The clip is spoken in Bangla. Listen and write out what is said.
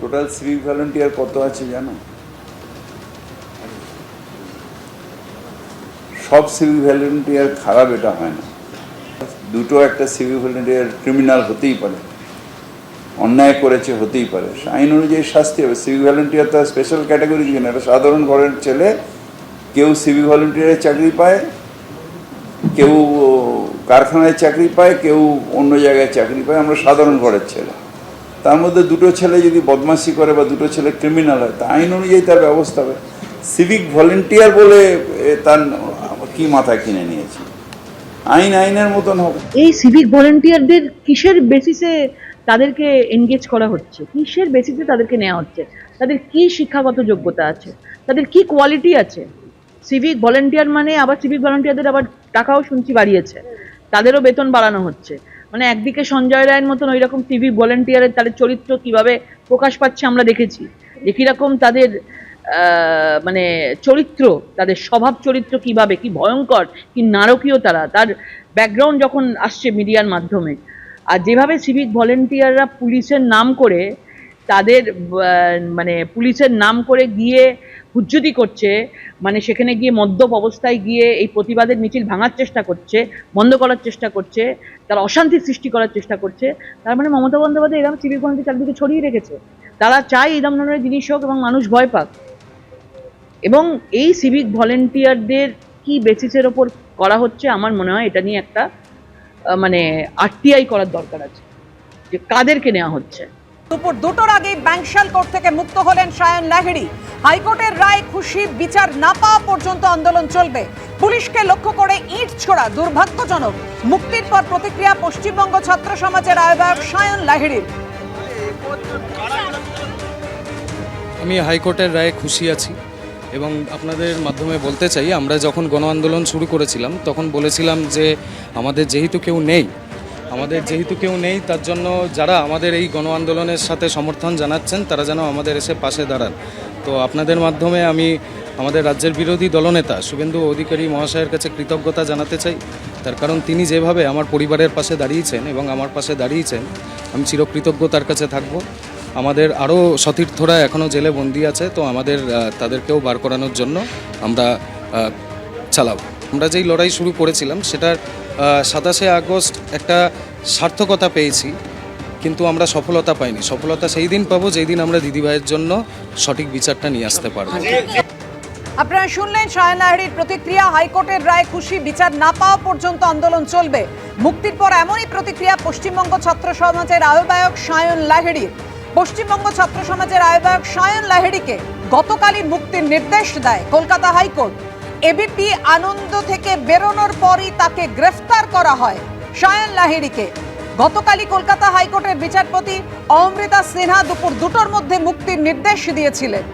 টোটাল সিভিক ভলেন্টিয়ার কত আছে জানো? সব সিভিক ভলেন্টিয়ার খারাপ এটা হয় না। দুটো একটা সিভিক ভলেন্টিয়ার ক্রিমিনাল হতেই পারে। অন্যায় করেছে হতেই পারে। আইন অনুযায়ী শাস্তি হবে। সিভিক ভলেন্টিয়ার তো স্পেশাল ক্যাটাগরি কিছু না। এটা সাধারণ ঘরের ছেলে, কেউ সিভিক ভলেন্টিয়ারের চাকরি পায়, কেউ কারখানায় চাকরি পায়, কেউ অন্য জায়গায় চাকরি পায়। আমরা সাধারণ ঘরের ছেলে। তার মধ্যে দুটো ছেলে যদি বদমাশি করে বা দুটো ছেলে ক্রিমিনাল হয়, তা আইন অনুযায়ী তার ব্যবস্থা হবে। সিভিক ভলেন্টিয়ার বলে তার কি মাথায় কিনে নিয়েছে? আইন আইনের মতন হবে। এই সিভিক ভলেন্টিয়ারদের কিসের বেসিসে তাদেরকে এনগেজ করা হচ্ছে? কিসের বেসিসে তাদেরকে নেওয়া হচ্ছে? তাদের কি শিক্ষাগত যোগ্যতা আছে? তাদের কি কোয়ালিটি আছে? সিভিক ভলেন্টিয়ার মানে আবার সিভিক ভলেন্টিয়ারদের আবার টাকাও শুনছি বাড়িয়েছে। তাদেরও বেতন বাড়ানো হচ্ছে। মানে একদিকে সঞ্জয় রায়ের মতন ওই রকম টিভি ভলেন্টিয়ারের তাদের চরিত্র কীভাবে প্রকাশ পাচ্ছে আমরা দেখেছি, যে কীরকম তাদের মানে চরিত্র, তাদের স্বভাব চরিত্র কীভাবে, কি ভয়ঙ্কর, কি নারকীয় তারা, তার ব্যাকগ্রাউন্ড যখন আসছে মিডিয়ার মাধ্যমে। আর যেভাবে সিভিক ভলেন্টিয়াররা পুলিশের নাম করে তাদের মানে পুলিশের নাম করে গিয়ে হুজ্জুতি করছে মানে সেখানে গিয়ে মদ্যপ অবস্থায় গিয়ে এই প্রতিবাদের মিছিল ভাঙার চেষ্টা করছে, বন্ধ করার চেষ্টা করছে, তারা অশান্তি সৃষ্টি করার চেষ্টা করছে, তার মানে মমতা বন্দ্যোপাধ্যায় এরকম ভলেন্টিয়ার চারদিকে ছড়িয়ে রেখেছে। তারা চায় এই ধরনের জিনিস হোক এবং মানুষ ভয় পাক। এবং এই সিভিক ভলেন্টিয়ারদের কি বেসিসের ওপর করা হচ্ছে আমার মনে হয় এটা নিয়ে একটা মানে আরটিআই করার দরকার আছে, যে কাদেরকে নেওয়া হচ্ছে। দুপুর দুটোর আগেই ব্যাংশাল কোর্ট থেকে মুক্ত হলেন সায়ন লাহিড়ি। হাইকোর্টের রায় খুশি, বিচার না পাওয়া পর্যন্ত আন্দোলন চলবে। পুলিশকে লক্ষ্য করে ইট ছোড়া দুর্ভাগ্যজনক। মুক্তির পর প্রতিক্রিয়া পশ্চিমবঙ্গ ছাত্র সমাজের আহ্বায়ক সায়ন লাহিড়ির। আমি হাইকোর্টের রায়ে খুশি আছি এবং আপনাদের মাধ্যমে বলতে চাই, আমরা যখন গণ আন্দোলন শুরু করেছিলাম, তখন বলেছিলাম যে আমাদের যেহেতু কেউ নেই আমাদের যেহেতু কেউ নেই, তার জন্য যারা আমাদের এই গণ আন্দোলনের সাথে সমর্থন জানাচ্ছেন, তারা যেন আমাদের এসে পাশে দাঁড়ান। তো আপনাদের মাধ্যমে আমি আমাদের রাজ্যের বিরোধী দলনেতা শুভেন্দু অধিকারী মহাশয়ের কাছে কৃতজ্ঞতা জানাতে চাই। তার কারণ তিনি যেভাবে আমার পরিবারের পাশে দাঁড়িয়েছেন এবং আমার পাশে দাঁড়িয়েছেন, আমি চিরকৃতজ্ঞ তার কাছে থাকব। আমাদের আরও সতীর্থরা এখনও জেলে বন্দি আছে, তো আমাদের তাদেরকেও বার করানোর জন্য আমরা চালাব। আমরা যেই লড়াই শুরু করেছিলাম, সেটার সাতাশে আগস্ট একটা সার্থকতা পেয়েছি, কিন্তু আমরা সফলতা পাইনি। সফলতা সেই দিন পাবো যেই দিন আমরা দিদিভাইয়ের জন্য সঠিক বিচারটা নিয়ে আসতে পারব। আপনারা শুনলেন সায়ন লাহিড়ির প্রতিক্রিয়া, হাইকোর্টের রায় খুশি, বিচার না পাওয়া পর্যন্ত আন্দোলন চলবে। মুক্তির পর এমনই প্রতিক্রিয়া পশ্চিমবঙ্গ ছাত্র সমাজের আহ্বায়ক সায়ন লাহিড়ির। পশ্চিমবঙ্গ ছাত্র সমাজের আহ্বায়ক সায়ন লাহিড়িকে গতকালই মুক্তির নির্দেশ দেয় কলকাতা হাইকোর্ট। এবিপি আনন্দ থেকে বেরোনোর পরই তাকে গ্রেফতার করা হয় সায়ন লাহিড়িকে। গতকালই কলকাতা হাইকোর্টের বিচারপতি অমৃতা সিনহা দুপুর দুটোর মধ্যে মুক্তির নির্দেশ দিয়েছিলেন।